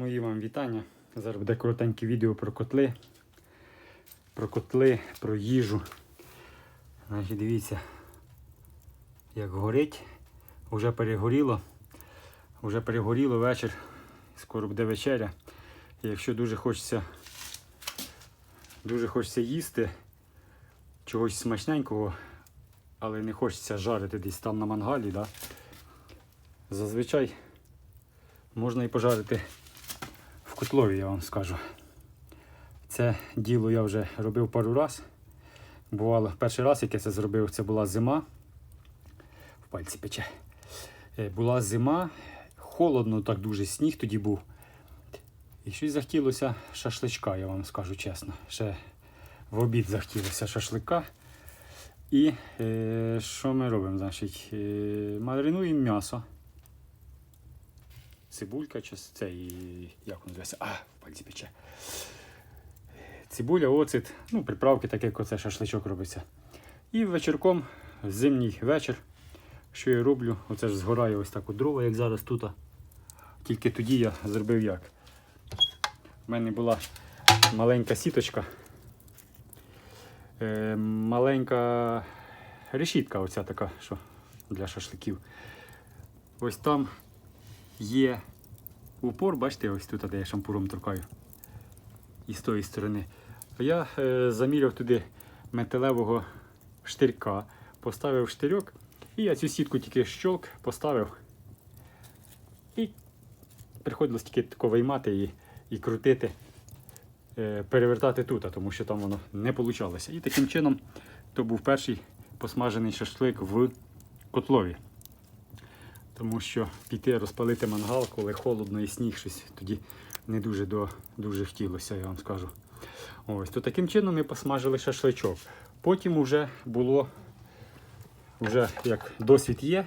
Мої вам вітання. Зараз буде коротеньке відео про котли. Про котли, про їжу. Значить, дивіться, як горить. Вже перегоріло. Вже перегоріло вечір. Скоро буде вечеря. І якщо дуже хочеться, дуже хочеться їсти чогось смачненького, але не хочеться жарити десь там на мангалі, да? зазвичай можна і пожарити котлові, я вам скажу. Це діло я вже робив пару раз. Бувало, перший раз, як я це зробив, це була зима. В пальці пече. Е, Була зима, холодно, так дуже сніг тоді був. І щось захотілося шашличка, я вам скажу чесно. Ще в обід захотілося шашлика. І е, що ми робимо? Значить, е, маринуємо м'ясо. Цибулька чи це і як воно називається? А, в пальці пече. Цибуля, оцет, ну, приправки, так як оце шашличок робиться. І вечірком, зимній вечір, що я роблю, оце ж згорає ось так от дрова, як зараз тут. Тільки тоді я зробив як. У мене була маленька сіточка, е, маленька решітка, оця така, що для шашликів. Ось там є упор, бачите, ось тут, де я шампуром торкаю. І з тої сторони. Я е, заміряв туди металевого штирка, поставив штирьок, і я цю сітку тільки щолк поставив. І приходилось тільки тако виймати і, і крутити, е, перевертати тут, тому що там воно не вийшло. І таким чином то був перший посмажений шашлик в котлові. Тому що піти розпалити мангал, коли холодно і сніг щось тоді не дуже до, дуже хотілося, я вам скажу. Ось, то таким чином ми посмажили шашличок. Потім вже було, вже як досвід є,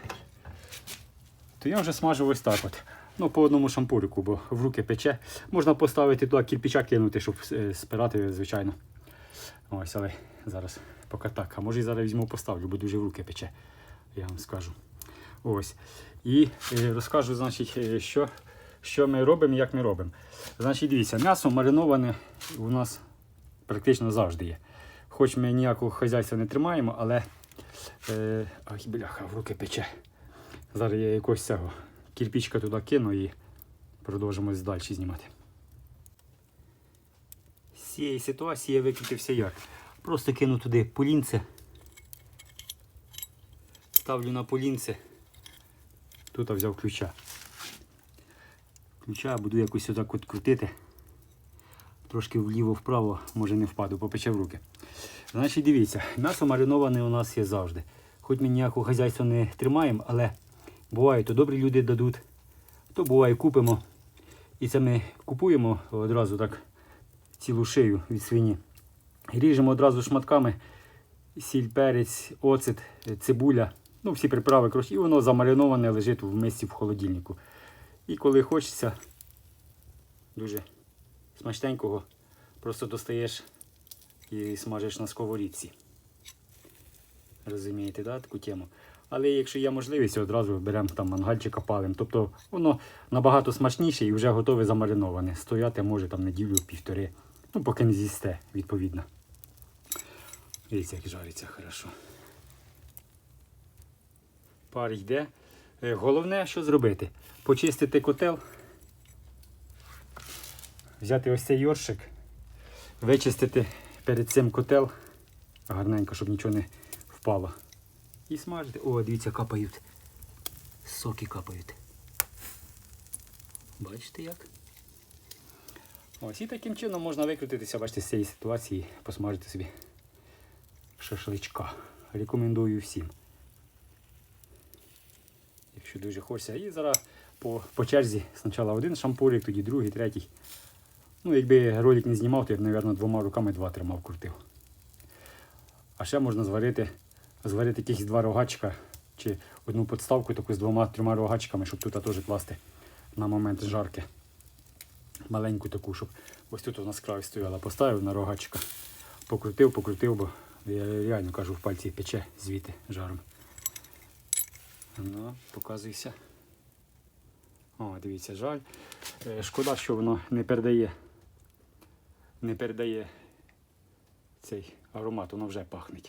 то я вже смажив ось так от. Ну, по одному шампурику, бо в руки пече. Можна поставити туди кирпича кинути, щоб е, спирати, звичайно. Ось, але зараз поки так. А може і зараз візьму поставлю, бо дуже в руки пече, я вам скажу. Ось. І е, розкажу, значить, е, що, що ми робимо і як ми робимо. Значить, дивіться, м'ясо мариноване у нас практично завжди є. Хоч ми ніякого хазяйства не тримаємо, але е, ай, бляха, в руки пече. Зараз я якось цього кирпичка туди кину і продовжимо далі знімати. З цієї ситуації я викрутився як. Просто кину туди полінце. Ставлю на полінце. Тут я взяв ключа. Ключа буду якось отак от крутити. Трошки вліво-вправо, може не впаду, попече в руки. Значить, дивіться, м'ясо мариноване у нас є завжди. Хоч ми ніякого хазяйства не тримаємо, але буває, то добрі люди дадуть, то буває купимо. І це ми купуємо одразу так цілу шию від свині. Ріжемо одразу шматками сіль, перець, оцет, цибуля. Ну, всі приправи, коротше, і воно замариноване лежить в мисці в холодильнику. І коли хочеться дуже смачненького, просто достаєш і смажиш на сковорідці. Розумієте, да, таку тему. Але якщо є можливість, одразу беремо там мангальчика палим. Тобто воно набагато смачніше і вже готове замариноване. Стояти може там неділю-півтори. Ну, поки не з'їсте, відповідно. Дивіться, як жариться хорошо. Пар йде. Е, Головне, що зробити? Почистити котел, взяти ось цей йоршик, вичистити перед цим котел гарненько, щоб нічого не впало. І смажити. О, дивіться, капають. Соки капають. Бачите як? Ось і таким чином можна викрутитися, бачите, з цієї ситуації, посмажити собі шашличка. Рекомендую всім. Якщо дуже хочеться. І зараз по, по черзі спочатку один шампурик, тоді другий, третій. Ну, якби ролик не знімав, то я б, мабуть, двома руками два тримав, крутив. А ще можна зварити, зварити якісь два рогачка чи одну подставку таку з двома-трьома рогачками, щоб тут теж класти на момент жарки. Маленьку таку, щоб ось тут у нас край стояла. Поставив на рогачка, покрутив, покрутив, бо я реально кажу, в пальці пече звідти жаром. Ну, показуйся. О, дивіться, жаль. Е, Шкода, що воно не передає. Не передає цей аромат, воно вже пахне.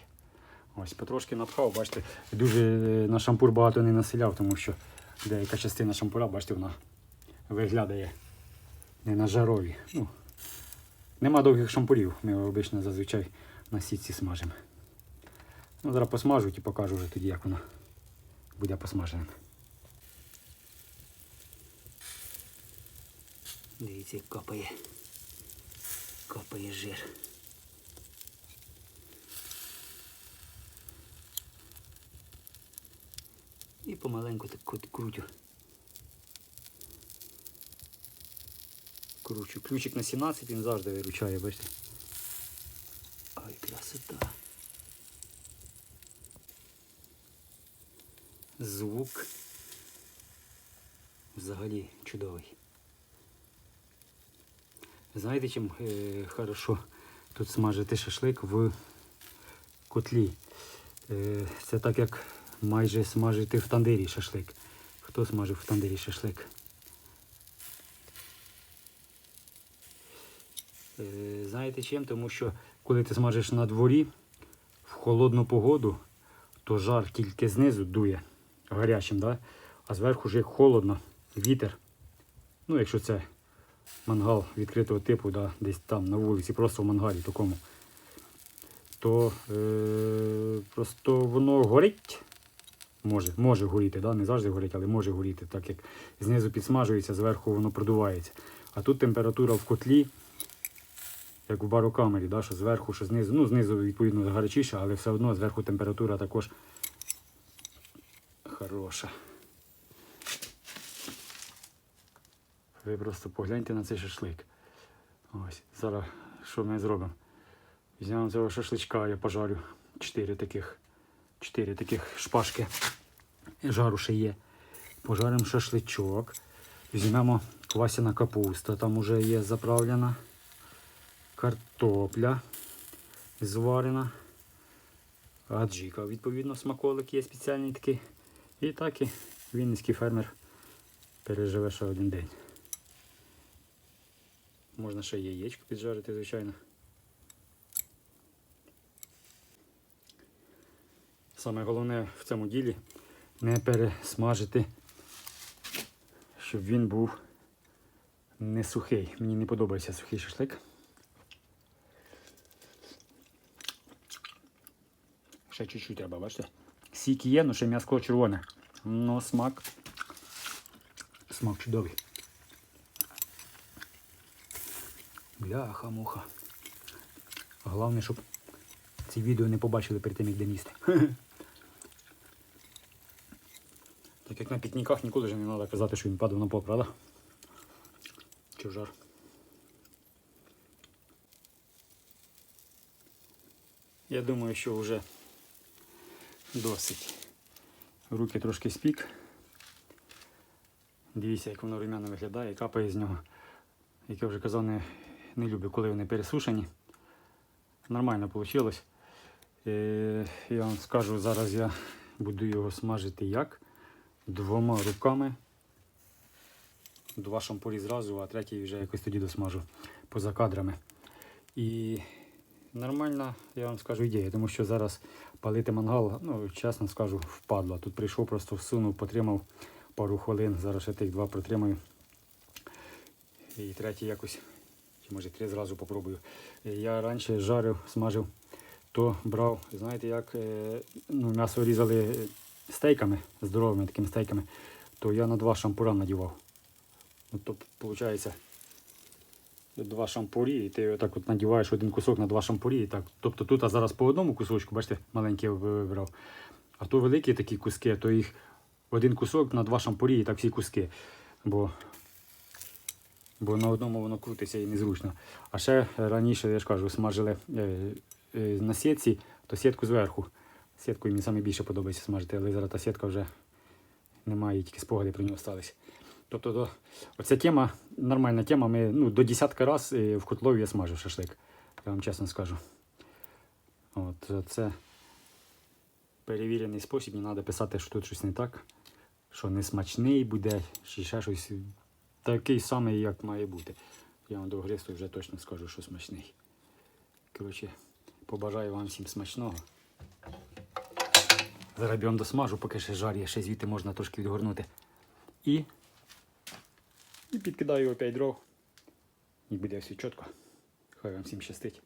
Ось потрошки напхав, бачите, дуже е, на шампур багато не населяв, тому що деяка частина шампура, бачите, вона виглядає не на жарові. Ну, нема довгих шампурів, ми обично зазвичай на сітці смажимо. Ну, зараз посмажу і покажу вже тоді, як воно буде посмаженим. Дивіться, як капає. Капає жир. І помаленьку так крут- крутю. Кручу. Ключик на 17 він завжди виручає, бачите. Ой, красота. Звук взагалі чудовий. Знаєте, чим е, хорошо тут смажити шашлик в котлі? Е, це так як майже смажити в тандирі шашлик. Хто смажив в тандирі шашлик? Е, знаєте чим? Тому що коли ти смажиш на дворі в холодну погоду, то жар тільки знизу дує гарячим, да? а зверху як холодно, вітер. Ну, якщо це мангал відкритого типу, да, десь там на вулиці, просто в мангалі такому, то е, просто воно горить. Може, може горіти, да? не завжди горить, але може горіти, так як знизу підсмажується, зверху воно продувається. А тут температура в котлі, як в барокамері, да? що зверху, що знизу. Ну, знизу, відповідно, гарячіша, але все одно зверху температура також хороша. Ви просто погляньте на цей шашлик. Ось, зараз що ми зробимо? Візьмемо цього шашличка, я пожарю. Чотири таких, чотири таких шпажки. Жару ще є. Пожаримо шашличок. Візьмемо квасяна капуста, там уже є заправлена. Картопля зварена. Аджіка, відповідно, смаколик є спеціальний такий. І так і вінницький фермер переживе ще один день. Можна ще яєчко піджарити, звичайно. Саме головне в цьому ділі не пересмажити, щоб він був не сухий. Мені не подобається сухий шашлик. Ще чуть-чуть треба, бачите? Сік є, але ще м'яско червоне. Ну, смак. Смак чудовий. Бляха-муха. Головне, щоб ці відео не побачили перед тим, як де їсти. Так як на пікніках ніколи вже не треба казати, що він падав на пол, правда? Чи в жар. Я думаю, що вже досить. Руки трошки спік. Дивіться, як воно румяно виглядає, і капає з нього. Як я вже казав, не, не люблю, коли вони пересушені. Нормально вийшло. Е, я вам скажу, зараз я буду його смажити як? Двома руками. Два шампурі зразу, а третій вже якось тоді досмажу поза кадрами. І нормальна, я вам скажу, ідея, тому що зараз палити мангал, ну, чесно скажу, впадло. Тут прийшов, просто всунув, потримав пару хвилин, зараз ще тих два протримаю. І третій якось, чи може три зразу попробую. Е, Я раніше жарив, смажив, то брав, знаєте, як е, ну, м'ясо різали стейками, здоровими такими стейками, то я на два шампура надівав. Ну, то виходить, два шампурі, і ти отак от надіваєш один кусок на два шампурі. І так. Тобто тут а зараз по одному кусочку, бачите, маленький вибрав. А то великі такі куски, то їх один кусок на два шампурі і так всі куски. Бо, бо на одному воно крутиться і незручно. А ще раніше, я ж кажу, смажили е, е, на сітці, то сітку зверху. Сіткою мені найбільше подобається смажити, але зараз та сітка вже немає, тільки спогади про нього стались. Тобто то, оця тема, нормальна тема. Ми ну, до десятка раз в котлові я смажу шашлик. Я вам чесно скажу. От, це перевірений спосіб, не треба писати, що тут щось не так. що не смачний буде, чи ще щось. Такий самий, як має бути. Я вам до гристу вже точно скажу, що смачний. Коротше, побажаю вам всім смачного. Зараз бігом досмажу, поки ще жарє, ще звідти можна трошки відгорнути. І, і підкидаю опять дров. І буде все чітко. Хай вам всім щастить.